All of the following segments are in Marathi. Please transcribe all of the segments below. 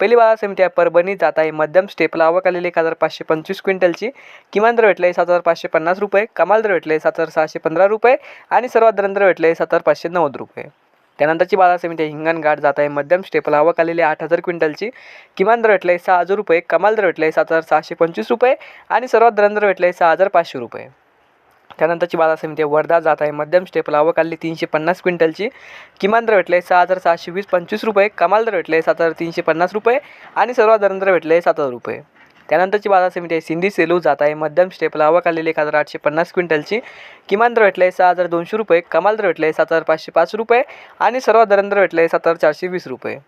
पहिली बाजार समिती आहे परभणी जात आहे. मध्यम स्टेपला आवक आलेली एक हजार पाचशे पंचवीस क्विंटलची. किमान दर भेटले सात हजार पाचशे पन्नास रुपये. कमाल दर भेटले सात हजार सहाशे पंधरा रुपये. आणि सर्वात दर भेटले सात हजार पाचशे नव्वद रुपये. त्यानंतरची बाजार समिती आहे हिंगणघाट जात आहे. मध्यम स्टेपला आवक आलेली आठ हजार क्विंटलची. किमान दर भेटले सहा हजार रुपये. कमाल दर भेटले सात हजार सहाशे पंचवीस रुपये. आणि सर्वात दर दर भेटले सहा हजार पाचशे रुपये. त्यानंतरची बाजार समिती आहे वर्धा जात आहे. मध्यम स्टेपल अवकाली तीनशे पन्नास क्विंटलची. किमान दर भेटले सहा हजार सहाशे वीस पंचवीस रुपये. कमाल दर भेटले सात हजार तीनशे पन्नास रुपये आणि सर्वात दर दर भेटले सात हजार रुपये. त्यानंतरची बाजार समिती आहे सिंधी सेलू जात आहे. मध्यम स्टेपल अवकालेली एक हजार आठशे पन्नास क्विंटलची. किमान दर भेटले सहा हजार दोनशे रुपये. कमाल दर भेटले सात हजार पाचशे पाच रुपये आणि सर्वात दर दर भेटले सात हजार चारशे वीस रुपये.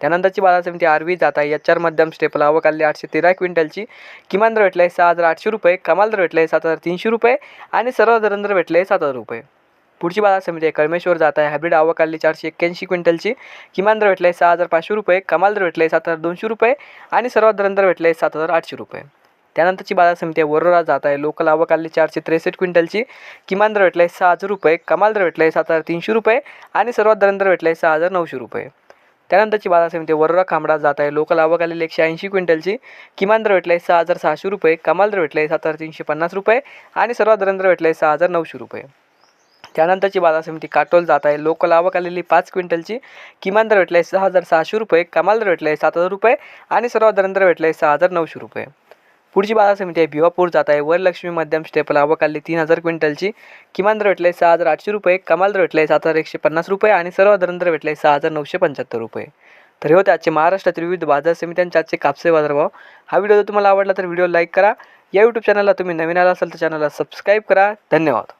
त्यानंतरची बाजार समिती आरवी जात आहे एच आर मध्यम स्टेपल आवक आली आठशे तेरा क्विंटलची. किमान दर भेटले सहा हजार आठशे रुपये कमाल दर भेटले सात हजार तीनशे रुपये आणि सर्व दर भेटले आहे सात हजार रुपये. पुढची बाजार समिती आहे कळमेश्वर जात आहे हायब्रिड आवक चारशे एक्क्याऐंशी क्विंटलची. किमान दर भेटले सहा हजार पाचशे रुपये कमाल दर भेटले सात हजार दोनशे रुपये आणि सर्वात दर दर भेटले सात हजार आठशे रुपये. त्यानंतरची बाजार समिती आहे वरोरा जात आहे लोकल आवक आली चारशे त्रेसष्ट क्विंटलची. किमान दर भेटले सहा हजार रुपये कमाल दर भेटले सात हजार तीनशे रुपये आणि सर्वात दरंदर भेटलं आहे सहा हजार नऊशे रुपये. त्यानंतरची बाजार समिती वरोरा खांबडा जात आहे. लोकल आवक आलेली एकशे ऐंशी क्विंटलची. किमान दर भेटले सहा हजार सहाशे रुपये. कमाल दर भेटले सात हजार तीनशे पन्नास रुपये. आणि सर्वात दर दर आहे सहा हजार नऊशे रुपये. त्यानंतरची बाजार समिती काटोल जात आहे. लोकल आवक आलेली पाच क्विंटलची. किमान दर भेटले सहा हजार सहाशे रुपये. कमाल दर भेटले सात हजार रुपये. आणि सर्वात दर दर आहे सहा हजार नऊशे रुपये. पुढची बाजार समिती आहे. भिवापूर जात आहे. वरलक्ष्मी मध्यम स्टेपल आवक तीन हजार क्विंटलची किमान दर भेटले सहा हजार आठशे रुपये कमाल दर भेटले सात हजार एकशे पन्नास रुपये आणि सर्व दर दर भेटले सहा हजार नऊशे पंच्याहत्तर रुपये. तर हे होते आजचे महाराष्ट्रातील विविध बाजार समित्यांचे आजचे कापसे बाजारभाव हा व्हिडिओ जर तुम्हाला आवडला तर व्हिडिओ लाईक करा. या यूट्यूब चॅनलला तुम्ही नवीन आला असाल तर चॅनलला सबस्क्राईब करा. धन्यवाद.